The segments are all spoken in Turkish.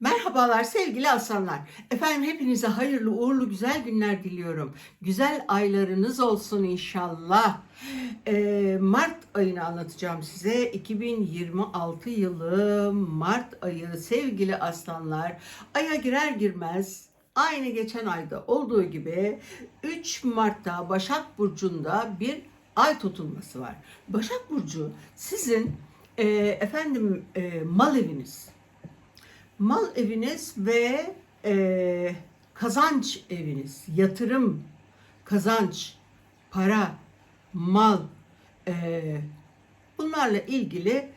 Merhabalar sevgili aslanlar. Efendim hepinize hayırlı, uğurlu, güzel günler diliyorum. Güzel aylarınız olsun inşallah. Ee, Mart ayını anlatacağım size. 2026 yılı Mart ayı sevgili aslanlar. Aya girer girmez aynı geçen ayda olduğu gibi 3 Mart'ta Başak Burcu'nda bir ay tutulması var. Başak Burcu sizin e, efendim e, mal eviniz mal eviniz ve e, kazanç eviniz, yatırım, kazanç, para, mal, e, bunlarla ilgili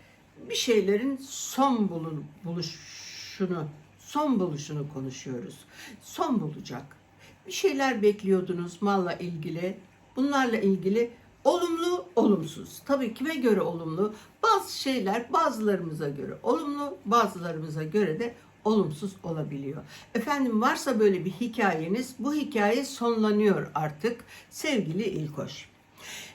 bir şeylerin son bulun, buluşunu, son buluşunu konuşuyoruz. Son bulacak. Bir şeyler bekliyordunuz malla ilgili. Bunlarla ilgili olumlu, olumsuz. Tabii kime göre olumlu? Bazı şeyler bazılarımıza göre olumlu, bazılarımıza göre de olumsuz olabiliyor. Efendim varsa böyle bir hikayeniz, bu hikaye sonlanıyor artık sevgili İlkoş.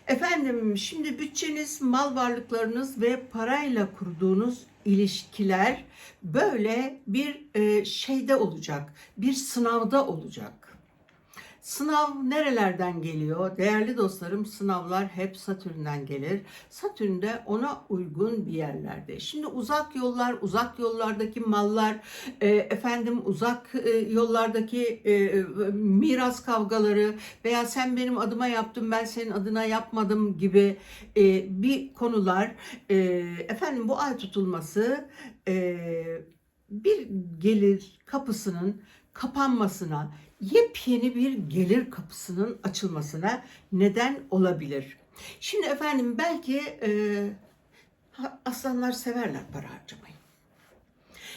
Efendim şimdi bütçeniz, mal varlıklarınız ve parayla kurduğunuz ilişkiler böyle bir e, şeyde olacak, bir sınavda olacak. Sınav nerelerden geliyor? Değerli dostlarım sınavlar hep Satürn'den gelir. Satürn de ona uygun bir yerlerde. Şimdi uzak yollar, uzak yollardaki mallar, e, efendim uzak e, yollardaki e, miras kavgaları veya sen benim adıma yaptın ben senin adına yapmadım gibi e, bir konular. E, efendim bu ay tutulması e, bir gelir kapısının kapanmasına, yepyeni bir gelir kapısının açılmasına neden olabilir. Şimdi efendim belki e, aslanlar severler para harcamayı.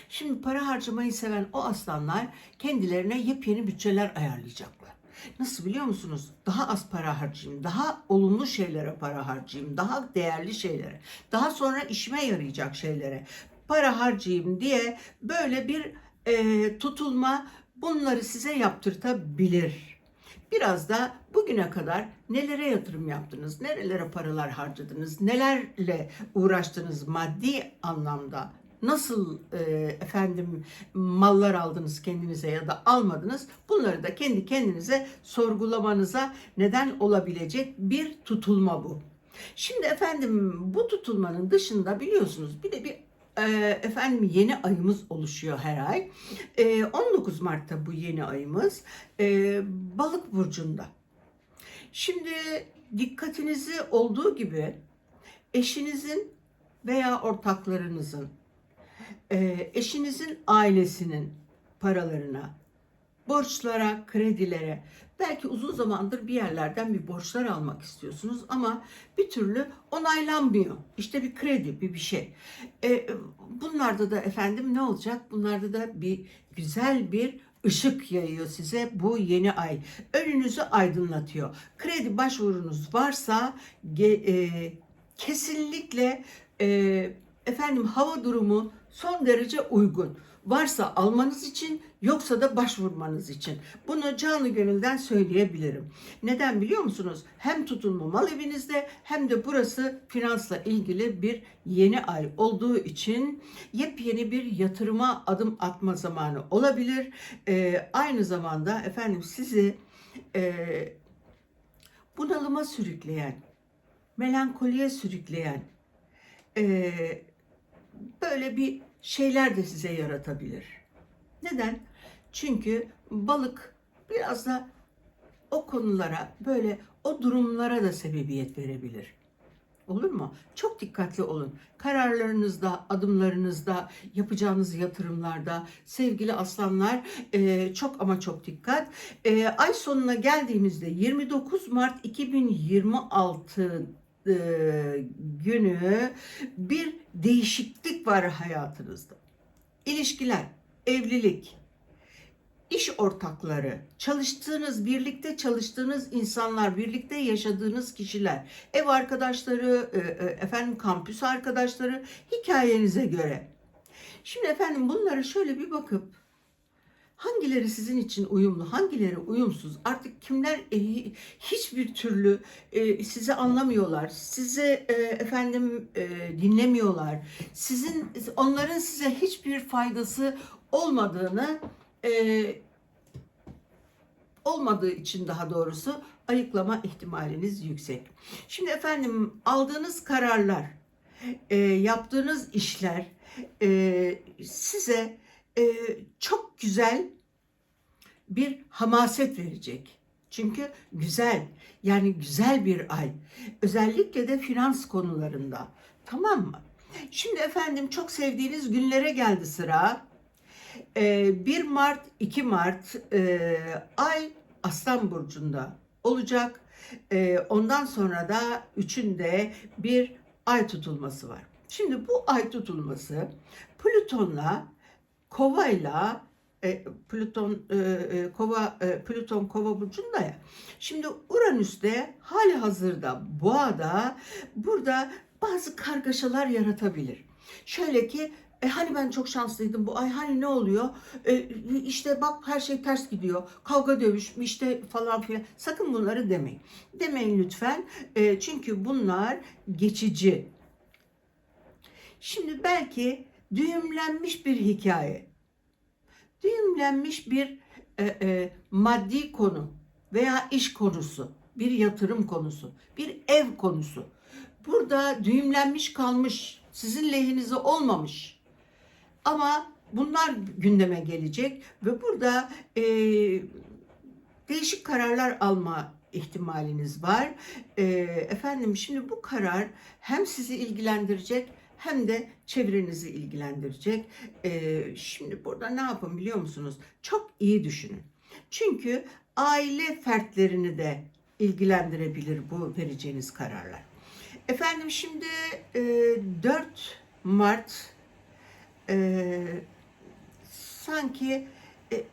Şimdi para harcamayı seven o aslanlar kendilerine yepyeni bütçeler ayarlayacaklar. Nasıl biliyor musunuz? Daha az para harcayayım, daha olumlu şeylere para harcayayım, daha değerli şeylere, daha sonra işime yarayacak şeylere para harcayayım diye böyle bir e, tutulma bunları size yaptırtabilir. Biraz da bugüne kadar nelere yatırım yaptınız, nerelere paralar harcadınız, nelerle uğraştınız maddi anlamda, nasıl e, efendim mallar aldınız kendinize ya da almadınız, bunları da kendi kendinize sorgulamanıza neden olabilecek bir tutulma bu. Şimdi efendim bu tutulmanın dışında biliyorsunuz bir de bir e, efendim yeni ayımız oluşuyor her ay. E, 19 Mart'ta bu yeni ayımız e, Balık burcunda. Şimdi dikkatinizi olduğu gibi eşinizin veya ortaklarınızın, e, eşinizin ailesinin paralarına, borçlara, kredilere, belki uzun zamandır bir yerlerden bir borçlar almak istiyorsunuz ama bir türlü onaylanmıyor. İşte bir kredi, bir bir şey. E, bunlarda da efendim ne olacak? Bunlarda da bir güzel bir ışık yayıyor size bu yeni ay. Önünüzü aydınlatıyor. Kredi başvurunuz varsa e, kesinlikle e, efendim hava durumu son derece uygun. Varsa almanız için yoksa da başvurmanız için. Bunu canı gönülden söyleyebilirim. Neden biliyor musunuz? Hem tutulma mal evinizde hem de burası finansla ilgili bir yeni ay olduğu için yepyeni bir yatırıma adım atma zamanı olabilir. Ee, aynı zamanda efendim sizi e, bunalıma sürükleyen, melankoliye sürükleyen e, böyle bir şeyler de size yaratabilir. Neden? Çünkü balık biraz da o konulara böyle o durumlara da sebebiyet verebilir. Olur mu? Çok dikkatli olun. Kararlarınızda, adımlarınızda, yapacağınız yatırımlarda sevgili aslanlar e, çok ama çok dikkat. E, ay sonuna geldiğimizde 29 Mart 2026 e, günü bir değişiklik var hayatınızda. İlişkiler, evlilik, iş ortakları, çalıştığınız, birlikte çalıştığınız insanlar, birlikte yaşadığınız kişiler, ev arkadaşları, e, e, efendim kampüs arkadaşları hikayenize göre. Şimdi efendim bunlara şöyle bir bakıp Hangileri sizin için uyumlu, hangileri uyumsuz? Artık kimler e, hiçbir türlü e, sizi anlamıyorlar, sizi e, efendim e, dinlemiyorlar. Sizin onların size hiçbir faydası olmadığını e, olmadığı için daha doğrusu ayıklama ihtimaliniz yüksek. Şimdi efendim aldığınız kararlar, e, yaptığınız işler e, size e, çok güzel bir hamaset verecek. Çünkü güzel, yani güzel bir ay. Özellikle de finans konularında. Tamam mı? Şimdi efendim çok sevdiğiniz günlere geldi sıra. Ee, 1 Mart, 2 Mart e, ay Aslan Burcu'nda olacak. Ee, ondan sonra da üçünde bir ay tutulması var. Şimdi bu ay tutulması Plüton'la Kova'yla e, Plüton e, e, Kova e, Plüton Kova burcunda ya. Şimdi Uranüs'te hali hazırda Boğa'da burada bazı kargaşalar yaratabilir. Şöyle ki e hani ben çok şanslıydım bu ay hani ne oluyor? E, işte bak her şey ters gidiyor. Kavga dövüş işte falan filan. Sakın bunları demeyin. Demeyin lütfen. E, çünkü bunlar geçici. Şimdi belki düğümlenmiş bir hikaye, düğümlenmiş bir e, e, maddi konu veya iş konusu, bir yatırım konusu, bir ev konusu. Burada düğümlenmiş kalmış, sizin lehinize olmamış. Ama bunlar gündeme gelecek ve burada e, değişik kararlar alma ihtimaliniz var. E, efendim şimdi bu karar hem sizi ilgilendirecek hem de çevrenizi ilgilendirecek. Ee, şimdi burada ne yapın biliyor musunuz? Çok iyi düşünün. Çünkü aile fertlerini de ilgilendirebilir bu vereceğiniz kararlar. Efendim şimdi e, 4 Mart e, sanki e,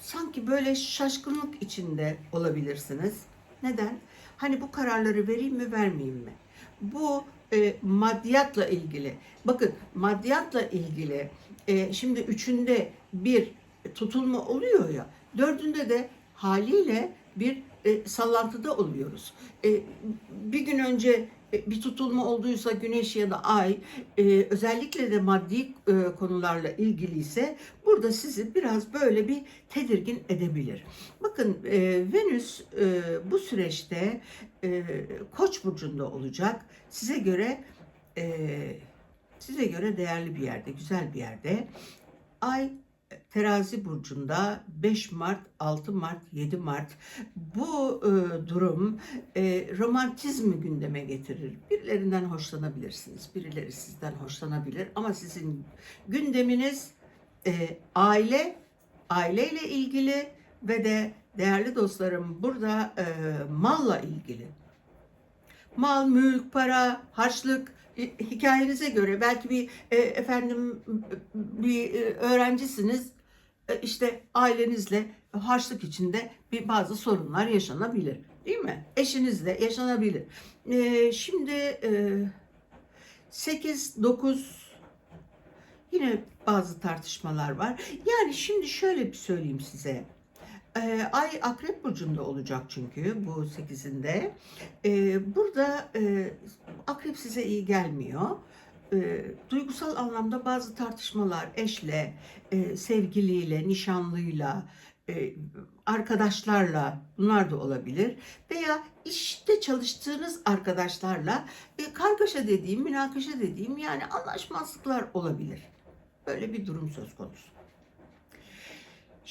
sanki böyle şaşkınlık içinde olabilirsiniz. Neden? Hani bu kararları vereyim mi vermeyeyim mi? Bu e, maddiyatla ilgili. Bakın maddiyatla ilgili e, şimdi üçünde bir tutulma oluyor ya dördünde de haliyle bir e, sallantıda oluyoruz. E, bir gün önce bir tutulma olduysa güneş ya da ay e, özellikle de maddi e, konularla ilgili ise burada sizi biraz böyle bir tedirgin edebilir. Bakın e, Venüs e, bu süreçte e, Koç burcunda olacak. Size göre e, size göre değerli bir yerde, güzel bir yerde. Ay Terazi burcunda 5 Mart, 6 Mart, 7 Mart bu e, durum e, romantizmi gündeme getirir. Birilerinden hoşlanabilirsiniz, birileri sizden hoşlanabilir ama sizin gündeminiz e, aile, aileyle ilgili ve de değerli dostlarım burada e, malla ilgili. Mal, mülk, para, harçlık, hikayenize göre belki bir e, efendim bir e, öğrencisiniz e, işte ailenizle harçlık içinde bir bazı sorunlar yaşanabilir değil mi? Eşinizle yaşanabilir. E, şimdi e, 8 9 yine bazı tartışmalar var. Yani şimdi şöyle bir söyleyeyim size. Ee, ay akrep burcunda olacak çünkü bu 8'inde. Ee, burada e, akrep size iyi gelmiyor. Ee, duygusal anlamda bazı tartışmalar eşle, e, sevgiliyle, nişanlıyla, e, arkadaşlarla bunlar da olabilir. Veya işte çalıştığınız arkadaşlarla e, kargaşa dediğim, münakaşa dediğim yani anlaşmazlıklar olabilir. Böyle bir durum söz konusu.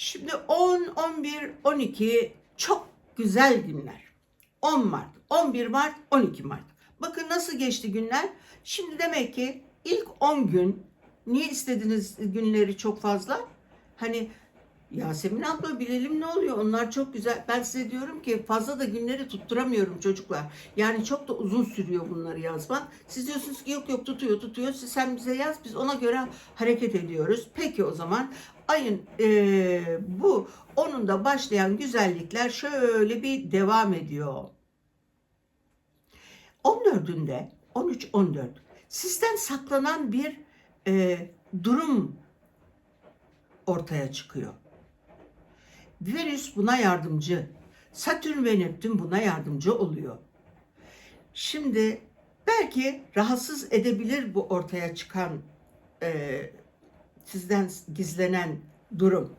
Şimdi 10, 11, 12 çok güzel günler. 10 Mart, 11 Mart, 12 Mart. Bakın nasıl geçti günler. Şimdi demek ki ilk 10 gün niye istediniz günleri çok fazla? Hani Yasemin abla bilelim ne oluyor. Onlar çok güzel. Ben size diyorum ki fazla da günleri tutturamıyorum çocuklar. Yani çok da uzun sürüyor bunları yazmak. Siz diyorsunuz ki yok yok tutuyor tutuyor. Siz sen bize yaz biz ona göre hareket ediyoruz. Peki o zaman ayın e, bu onun da başlayan güzellikler şöyle bir devam ediyor. 14'ünde 13-14 sizden saklanan bir e, durum ortaya çıkıyor. Venüs buna yardımcı. Satürn ve Neptün buna yardımcı oluyor. Şimdi belki rahatsız edebilir bu ortaya çıkan e, sizden gizlenen durum.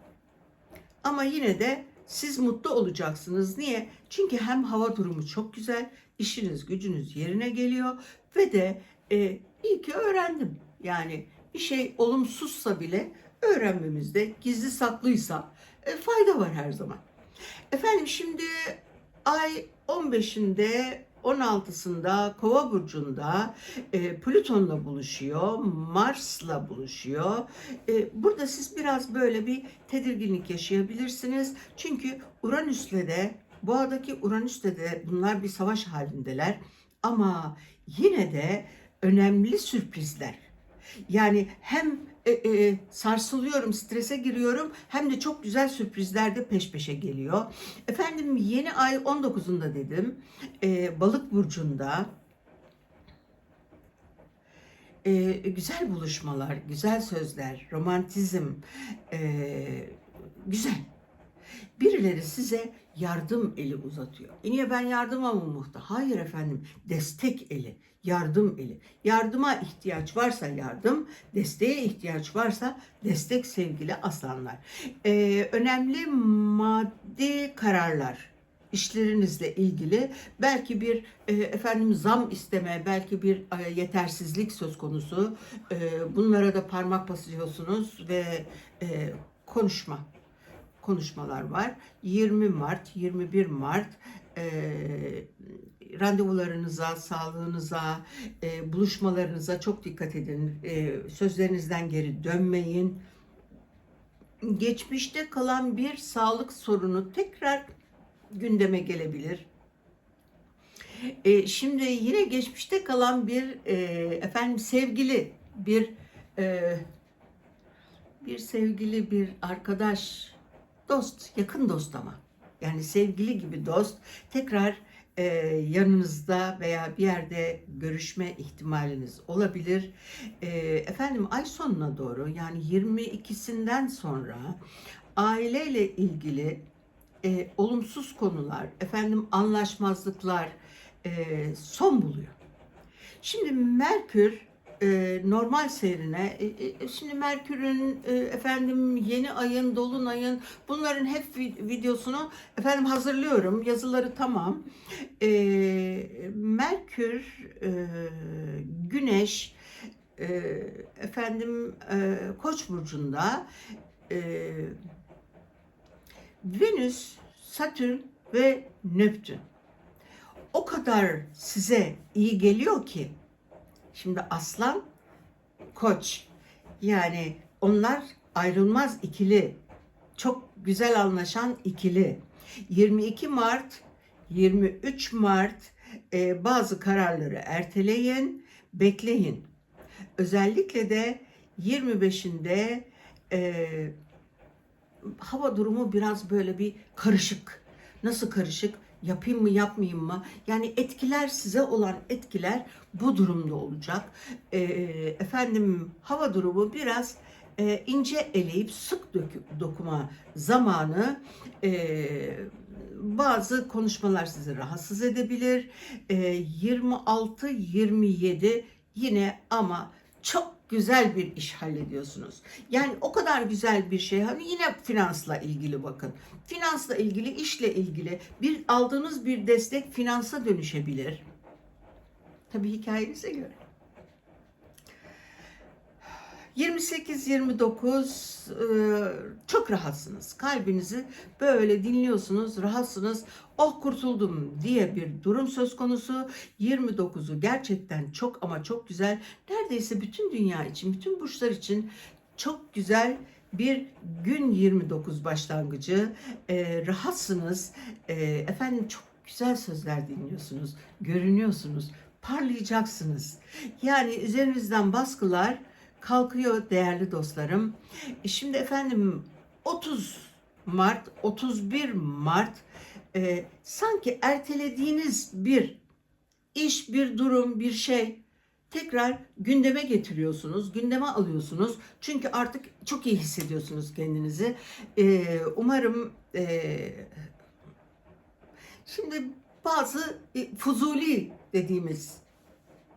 Ama yine de siz mutlu olacaksınız. Niye? Çünkü hem hava durumu çok güzel, işiniz gücünüz yerine geliyor ve de e, iyi ki öğrendim. Yani bir şey olumsuzsa bile öğrenmemizde gizli saklıysa e, fayda var her zaman. Efendim şimdi ay 15'inde 16'sında Kova burcunda e, Plüton'la buluşuyor, Mars'la buluşuyor. E, burada siz biraz böyle bir tedirginlik yaşayabilirsiniz. Çünkü Uranüs'le de Boğa'daki Uranüs'le de bunlar bir savaş halindeler. Ama yine de önemli sürprizler. Yani hem e, e, sarsılıyorum, strese giriyorum hem de çok güzel sürprizler de peş peşe geliyor. Efendim yeni ay 19'unda dedim. E, balık burcunda e, güzel buluşmalar, güzel sözler, romantizm, e, güzel. Birileri size yardım eli uzatıyor. E niye ben yardıma mı muhtaç? Hayır efendim, destek eli, yardım eli. Yardıma ihtiyaç varsa yardım, desteğe ihtiyaç varsa destek sevgili aslanlar. E, önemli maddi kararlar işlerinizle ilgili belki bir e, efendim zam isteme, belki bir e, yetersizlik söz konusu. E, bunlara da parmak basıyorsunuz ve e, konuşma konuşmalar var. 20 Mart, 21 Mart e, randevularınıza, sağlığınıza, e, buluşmalarınıza çok dikkat edin. E, sözlerinizden geri dönmeyin. Geçmişte kalan bir sağlık sorunu tekrar gündeme gelebilir. E, şimdi yine geçmişte kalan bir e, efendim sevgili bir e, bir sevgili bir arkadaş dost yakın dost ama yani sevgili gibi dost tekrar e, yanınızda veya bir yerde görüşme ihtimaliniz olabilir. E, efendim ay sonuna doğru yani 22'sinden sonra aileyle ilgili e, olumsuz konular, efendim anlaşmazlıklar e, son buluyor. Şimdi Merkür e, normal seyrine, e, e, şimdi Merkür'ün e, efendim yeni ayın, dolunayın bunların hep vi- videosunu efendim hazırlıyorum. Yazıları tamam. E, Merkür, e, Güneş, e, efendim e, Koç burcunda. E, Venüs, Satürn ve Neptün. O kadar size iyi geliyor ki şimdi Aslan, Koç yani onlar ayrılmaz ikili. Çok güzel anlaşan ikili. 22 Mart, 23 Mart e, bazı kararları erteleyin, bekleyin. Özellikle de 25'inde e, hava durumu biraz böyle bir karışık. Nasıl karışık? Yapayım mı yapmayayım mı? Yani etkiler size olan etkiler bu durumda olacak. Ee, efendim hava durumu biraz e, ince eleyip sık döküp dokuma zamanı e, bazı konuşmalar sizi rahatsız edebilir. E, 26-27 yine ama çok güzel bir iş hallediyorsunuz. Yani o kadar güzel bir şey. Hani yine finansla ilgili bakın. Finansla ilgili, işle ilgili bir aldığınız bir destek finansa dönüşebilir. Tabii hikayenize göre. 28-29 e, çok rahatsınız. Kalbinizi böyle dinliyorsunuz, rahatsınız. Oh kurtuldum diye bir durum söz konusu. 29'u gerçekten çok ama çok güzel. Neredeyse bütün dünya için, bütün burçlar için çok güzel bir gün 29 başlangıcı. E, rahatsınız. E, efendim çok güzel sözler dinliyorsunuz. Görünüyorsunuz. Parlayacaksınız. Yani üzerinizden baskılar kalkıyor değerli dostlarım. E şimdi efendim 30 Mart, 31 Mart e, sanki ertelediğiniz bir iş, bir durum, bir şey tekrar gündeme getiriyorsunuz, gündeme alıyorsunuz. Çünkü artık çok iyi hissediyorsunuz kendinizi. Ee, umarım e, şimdi bazı e, fuzuli dediğimiz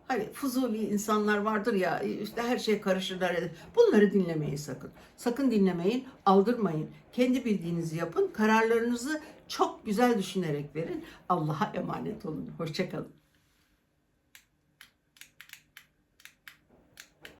hani fuzuli insanlar vardır ya işte her şey karışırlar. Bunları dinlemeyin sakın. Sakın dinlemeyin, aldırmayın. Kendi bildiğinizi yapın. Kararlarınızı çok güzel düşünerek verin. Allah'a emanet olun. Hoşçakalın.